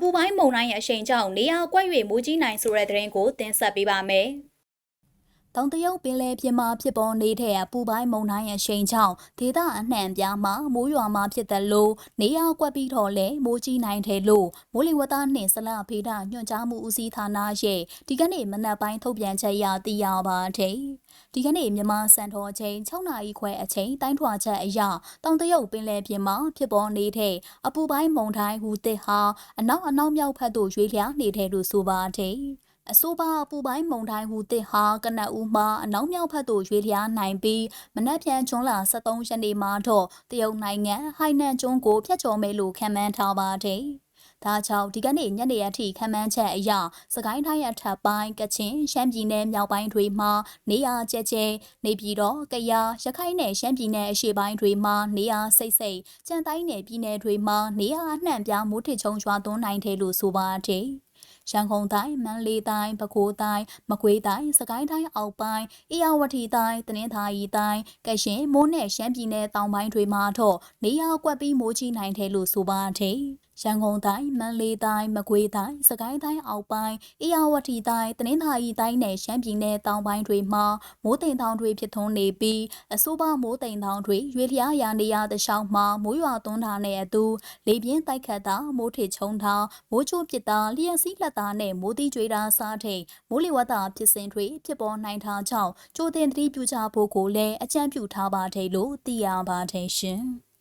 ပူပိုင်းမုန်တိုင်းရဲ့အရှိန်ကြောင့်နေရာကွက်၍မိုးကြီးနိုင်ဆိုတဲ့သတင်းကိုတင်ဆက်ပေးပါမယ်။ တောင်တရုတ်ပင်လယ်ပြင်မှာဖြစ်ပေါ်နေတဲ့အပူပိုင်းမုန်တိုင်းရဲ့ရှိန်ကြောင့်ဒေသအနှံ့အပြားမှာမိုးရွာမှာဖြစ်တဲ့လို့နေရာကွက်ပြီးတော့လဲမိုးကြီးနိုင်တယ်လို့မိုးလေဝသနှင့်ဇလဖေဒညွှန်ကြားမှုဦးစီးဌာနရဲ့ဒီကနေ့မနက်ပိုင်းထုတ်ပြန်ချက်အရသိရပါတယ်။ဒီကနေ့မြန်မာစံတော်ချိန်6နာရီခွဲအချိန်တိုင်းထွာချက်အရတောင်တရုတ်ပင်လယ်ပြင်မှာဖြစ်ပေါ်နေတဲ့အပူပိုင်းမုန်တိုင်းဟူသစ်ဟာအနောက်အနောက်မြောက်ဘက်သို့ရွေ့လျားနေတယ်လို့ဆိုပါတယ်။ အဆိုပါအပူပိုင်းမုန်တိုင်းဟူသစ်ဟာကနအူမှအနောက်မြောက်ဘက်သို့ရွေ့လျားနိုင်ပြီးမနက်ဖြန်ကျွန်းလ23ရက်နေ့မှာတော့တရုတ်နိုင်ငံဟိုင်နန်ကျွန်းကိုဖျက်ချော်မယ်လို့ခန့်မှန်းထားပါတယ်။ဒါကြောင့်ဒီကနေ့ညနေအထိခန့်မှန်းချက်အရစကိုင်းတိုင်းအထက်ပိုင်းကချင်ရှမ်းပြည်နယ်မြောက်ပိုင်းတွေမှာနေရာကျကျနေပြည်တော်ကယားရခိုင်နယ်ရှမ်းပြည်နယ်အရှေ့ပိုင်းတွေမှာနေရာစိတ်စိတ်ကြံတိုင်းနယ်ပြည်နယ်တွေမှာနေရာအနှံ့ပြားမိုးထစ်ချုံရွာသွန်းနိုင်တယ်လို့ဆိုပါတယ်။ ရန်ကုန်တိုင်းမန္တလေးတိုင်းပဲခူးတိုင်းမကွေးတိုင်းစကိုင်းတိုင်းအောက်ပိုင်းအေရဝတီတိုင်းတနင်္သာရီတိုင်းကရှင်မိုးနဲ့ရှမ်းပြည်နယ်တောင်ပိုင်းတွေမှာတော့နေရာကွက်ပြီးမိုးကြီးနိုင်တယ်လို့ဆိုပါတယ် ရန်ကုန်တိုင်းမန္တလေးတိုင်းမကွေးတိုင်းစကိုင်းတိုင်းအောက်ပိုင်းအေရဝတီတိုင်းတနင်္သာရီတိုင်းနဲ့ရှမ်းပြည်နယ်တောင်ပိုင်းတွေမှာမိုးတိမ်တောင်တွေဖြစ်ထွန်းနေပြီးအဆိုပါမိုးတိမ်တောင်တွေရွေလျားရာနေရာတခြားမှာမိုးရွာသွန်းတာနဲ့အတူလေပြင်းတိုက်ခတ်တာမိုးထေချုံတာမိုးချိုးပစ်တာလျှက်စီးလက်တာနဲ့မိုးတိကျွေးတာစားတဲ့မိုးလေဝသဖြစ်စဉ်တွေဖြစ်ပေါ်နိုင်တာကြောင့်ကြိုတင်သတိပြုကြဖို့ကိုလည်းအကြံပြုထားပါတယ်လို့သိရပါတယ်ရှင်။